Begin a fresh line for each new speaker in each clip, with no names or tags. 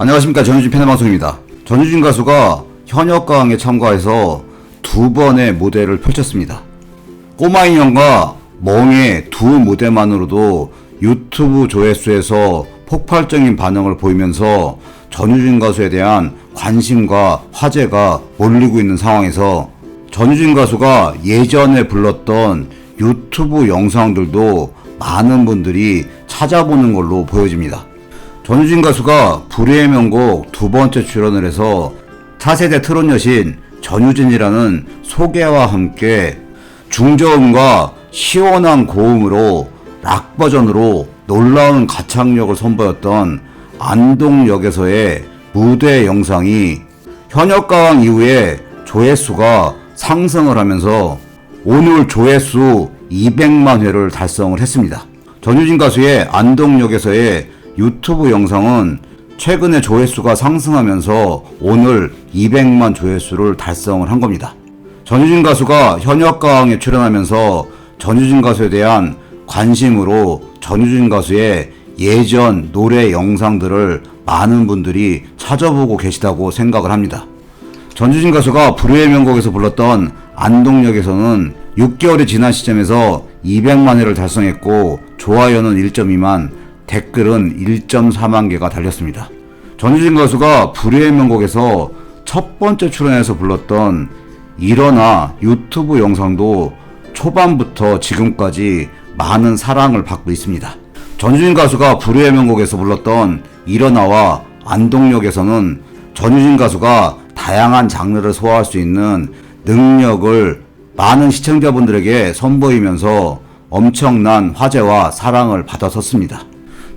안녕하십니까 전유진 패널 방송입니다. 전유진 가수가 현역가왕에 참가해서 두 번의 무대를 펼쳤습니다. 꼬마 인형과 멍의 두 무대만으로도 유튜브 조회수에서 폭발적인 반응을 보이면서 전유진 가수에 대한 관심과 화제가 몰리고 있는 상황에서 전유진 가수가 예전에 불렀던 유튜브 영상들도 많은 분들이 찾아보는 걸로 보여집니다. 전유진 가수가 불의의 명곡 두 번째 출연을 해서 차세대 트롯 여신 전유진이라는 소개와 함께 중저음과 시원한 고음으로 락 버전으로 놀라운 가창력을 선보였던 안동역에서의 무대 영상이 현역가왕 이후에 조회수가 상승을 하면서 오늘 조회수 200만 회를 달성을 했습니다. 전유진 가수의 안동역에서의 유튜브 영상은 최근에 조회수가 상승하면서 오늘 200만 조회수를 달성을 한 겁니다. 전유진 가수가 현역가왕에 출연하면서 전유진 가수에 대한 관심으로 전유진 가수의 예전 노래 영상들을 많은 분들이 찾아보고 계시다고 생각을 합니다. 전주진 가수가 불후의 명곡에서 불렀던 안동역에서는 6개월이 지난 시점에서 200만 회를 달성했고 좋아요는 1.2만 댓글은 1.4만 개가 달렸습니다. 전주진 가수가 불후의 명곡에서 첫 번째 출연해서 불렀던 일어나 유튜브 영상도 초반부터 지금까지 많은 사랑을 받고 있습니다. 전유진 가수가 불후의 명곡에서 불렀던 일어나와 안동역에서는 전유진 가수가 다양한 장르를 소화할 수 있는 능력을 많은 시청자분들에게 선보이면서 엄청난 화제와 사랑을 받았었습니다.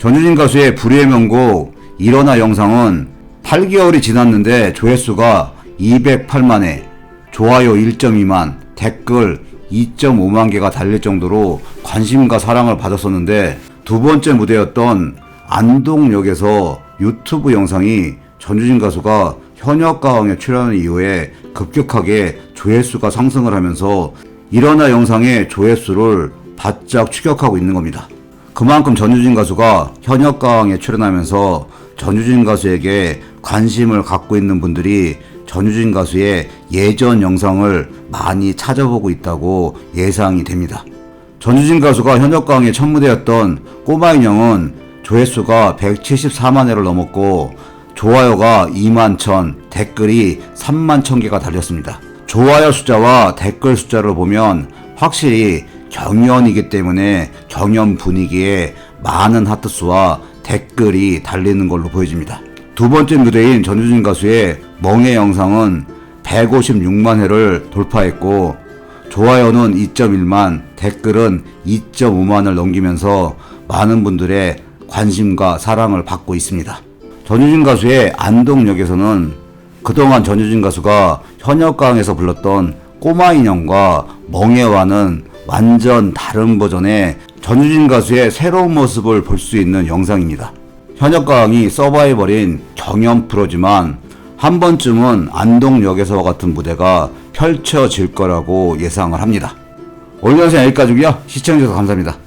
전유진 가수의 불의의 명곡 일어나 영상은 8개월이 지났는데 조회수가 208만회, 좋아요 1.2만, 댓글 2.5만 개가 달릴 정도로 관심과 사랑을 받았었는데 두 번째 무대였던 안동역에서 유튜브 영상이 전유진 가수가 현역 가왕에 출연한 이후에 급격하게 조회수가 상승을 하면서 일어나 영상의 조회수를 바짝 추격하고 있는 겁니다. 그만큼 전유진 가수가 현역가왕에 출연하면서 전유진 가수에게 관심을 갖고 있는 분들이 전유진 가수의 예전 영상을 많이 찾아보고 있다고 예상이 됩니다. 전유진 가수가 현역가왕의 첫 무대였던 꼬마 인형은 조회수가 174만 회를 넘었고 좋아요가 2만 천, 댓글이 3만 천 개가 달렸습니다. 좋아요 숫자와 댓글 숫자를 보면 확실히 경연이기 때문에 경연 분위기에 많은 하트 수와 댓글이 달리는 걸로 보여집니다. 두 번째 무대인 전유진 가수의 멍의 영상은 156만 회를 돌파했고 좋아요는 2.1만, 댓글은 2.5만을 넘기면서 많은 분들의 관심과 사랑을 받고 있습니다. 전유진 가수의 안동역에서는 그동안 전유진 가수가 현역강에서 불렀던 꼬마 인형과 멍해와는 완전 다른 버전의 전유진 가수의 새로운 모습을 볼 수 있는 영상입니다. 현역강이 서바이벌인 경연 프로지만 한 번쯤은 안동역에서와 같은 무대가 펼쳐질 거라고 예상을 합니다. 영상 여기까지고요. 시청해주셔서 감사합니다.